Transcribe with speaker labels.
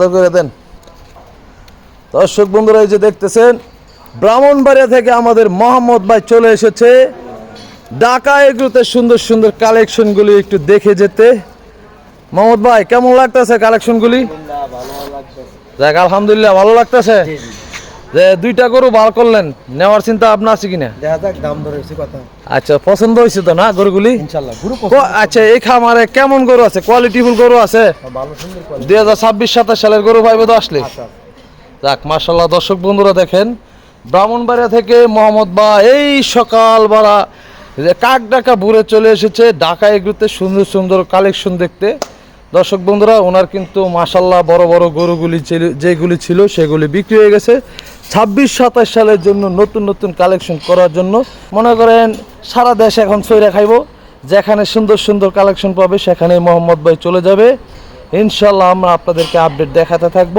Speaker 1: তো করে দেন। দর্শক বন্ধুরা এই যে দেখতেছেন ব্রাহ্মণবাড়িয়া থেকে আমাদের মোহাম্মদ ভাই চলে এসেছে। ঢাকা এগুলোতে সুন্দর সুন্দর কালেকশনগুলি একটু দেখে যেতে। মোহাম্মদ ভাই কেমন লাগতেছে কালেকশনগুলি? দেখ আলহামদুলিল্লাহ ভালো লাগতেছে? যে দুইটা গরু বার করলেন নেওয়ার চিন্তা আপনার আছে কিনা?
Speaker 2: দেখা যাক দাম ধরে কথা।
Speaker 1: আচ্ছা পছন্দ হয়েছে তো না গরুগুলি?
Speaker 2: গুরু
Speaker 1: আচ্ছা এই খামারে কেমন গরু আছে? কোয়ালিটিফুল গরু আছে?
Speaker 2: ভালো সুন্দর করে
Speaker 1: দুই হাজার ছাব্বিশ সাতাশ সালের গরু পাইবে তো আসলে?
Speaker 2: আচ্ছা
Speaker 1: যাক মার্শাল্লাহ দর্শক বন্ধুরা দেখেন ব্রাহ্মণবাড়িয়া থেকে মোহাম্মদ বা এই সকালবেলা কাক ডাকা বুড়ে চলে এসেছে ঢাকা এগুলোতে সুন্দর সুন্দর কালেকশন দেখতে। দর্শক বন্ধুরা ওনার কিন্তু মাসাল্লাহ বড় বড় গরুগুলি যেগুলি ছিল সেগুলি বিক্রি হয়ে গেছে। ছাব্বিশ সাতাশ সালের জন্য নতুন নতুন কালেকশন করার জন্য। মনে করেন, সারা দেশ এখন সৈরা খাইব। যেখানে সুন্দর সুন্দর কালেকশন পাবে সেখানে মোহাম্মদ ভাই চলে যাবে। ইনশাল্লাহ আমরা আপনাদেরকে আপডেট দেখাতে থাকব।